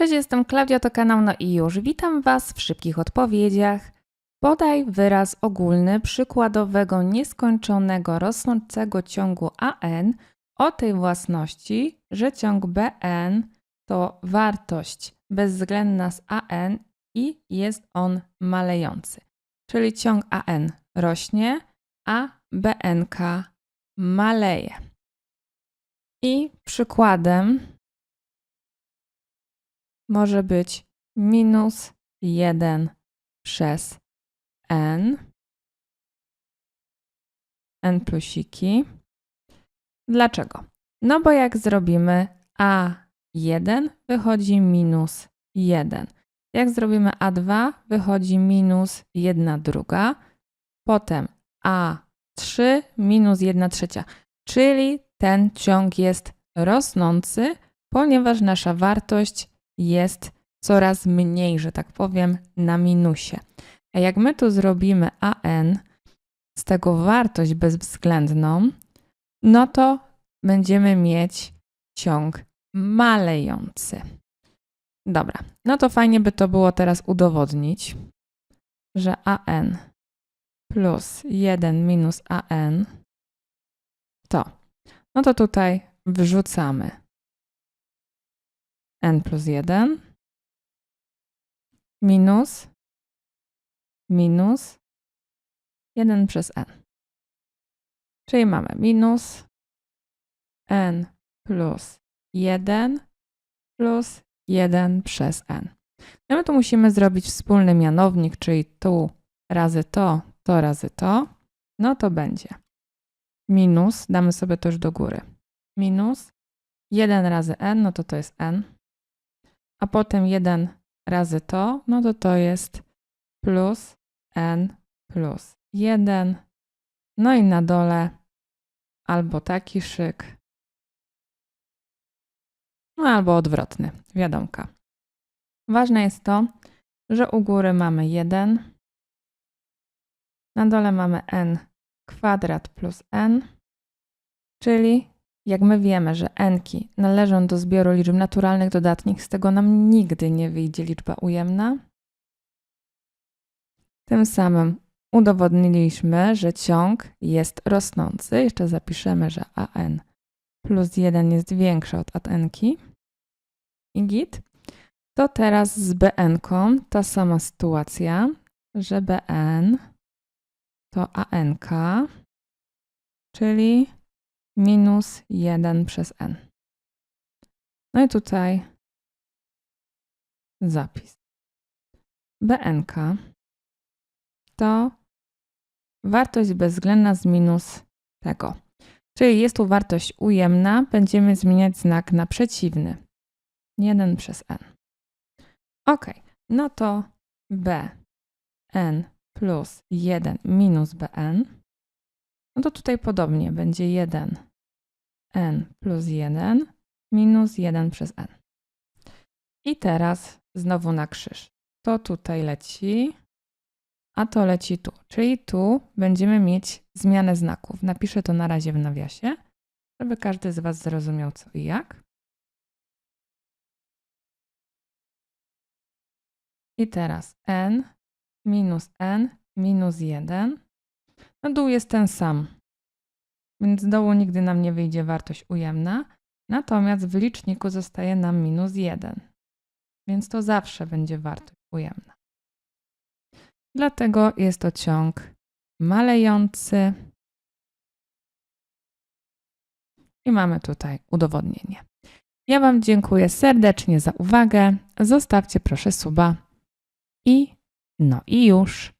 Cześć, jestem Klaudia, to kanał No i już. Witam Was w szybkich odpowiedziach. Podaj wyraz ogólny przykładowego nieskończonego rosnącego ciągu AN o tej własności, że ciąg BN to wartość bezwzględna z AN i jest on malejący. Czyli ciąg AN rośnie, a BNK maleje. I przykładem może być minus 1 przez n, n plusiki. Dlaczego? No bo jak zrobimy a1, wychodzi minus 1. Jak zrobimy a2, wychodzi minus 1 druga. Potem a3 minus 1 trzecia. Czyli ten ciąg jest rosnący, ponieważ nasza wartość jest coraz mniej, że tak powiem, na minusie. A jak my tu zrobimy AN z tego wartość bezwzględną, no to będziemy mieć ciąg malejący. Dobra, no to fajnie by to było teraz udowodnić, że AN plus 1 minus AN to, no to tutaj wrzucamy n plus 1 minus minus 1 przez n. Czyli mamy minus n plus 1 plus 1 przez n. No my tu musimy zrobić wspólny mianownik, czyli tu razy to, to razy to. No to będzie minus, damy sobie to już do góry, minus 1 razy n, no to to jest n a potem 1 razy to, no to to jest plus n plus 1. No i na dole albo taki szyk, no albo odwrotny, wiadomka. Ważne jest to, że u góry mamy 1, na dole mamy n kwadrat plus n, czyli jak my wiemy, że n-ki należą do zbioru liczb naturalnych dodatnich, z tego nam nigdy nie wyjdzie liczba ujemna. Tym samym udowodniliśmy, że ciąg jest rosnący. Jeszcze zapiszemy, że an plus 1 jest większy od an-ki. I git. To teraz z bn-ką ta sama sytuacja, że bn to ank, czyli minus 1 przez n. No i tutaj zapis. BNK to wartość bezwzględna z minus tego. Czyli jest tu wartość ujemna, będziemy zmieniać znak na przeciwny. 1 przez n. Ok, no to bn plus 1 minus bn. No to tutaj podobnie będzie 1 n plus 1 minus 1 przez n. I teraz znowu na krzyż. To tutaj leci, a to leci tu. Czyli tu będziemy mieć zmianę znaków. Napiszę to na razie w nawiasie, żeby każdy z Was zrozumiał co i jak. I teraz n minus n minus 1. No dół jest ten sam więc z dołu nigdy nam nie wyjdzie wartość ujemna, natomiast w liczniku zostaje nam minus 1, więc to zawsze będzie wartość ujemna. Dlatego jest to ciąg malejący i mamy tutaj udowodnienie. Ja Wam dziękuję serdecznie za uwagę. Zostawcie proszę suba i no i już.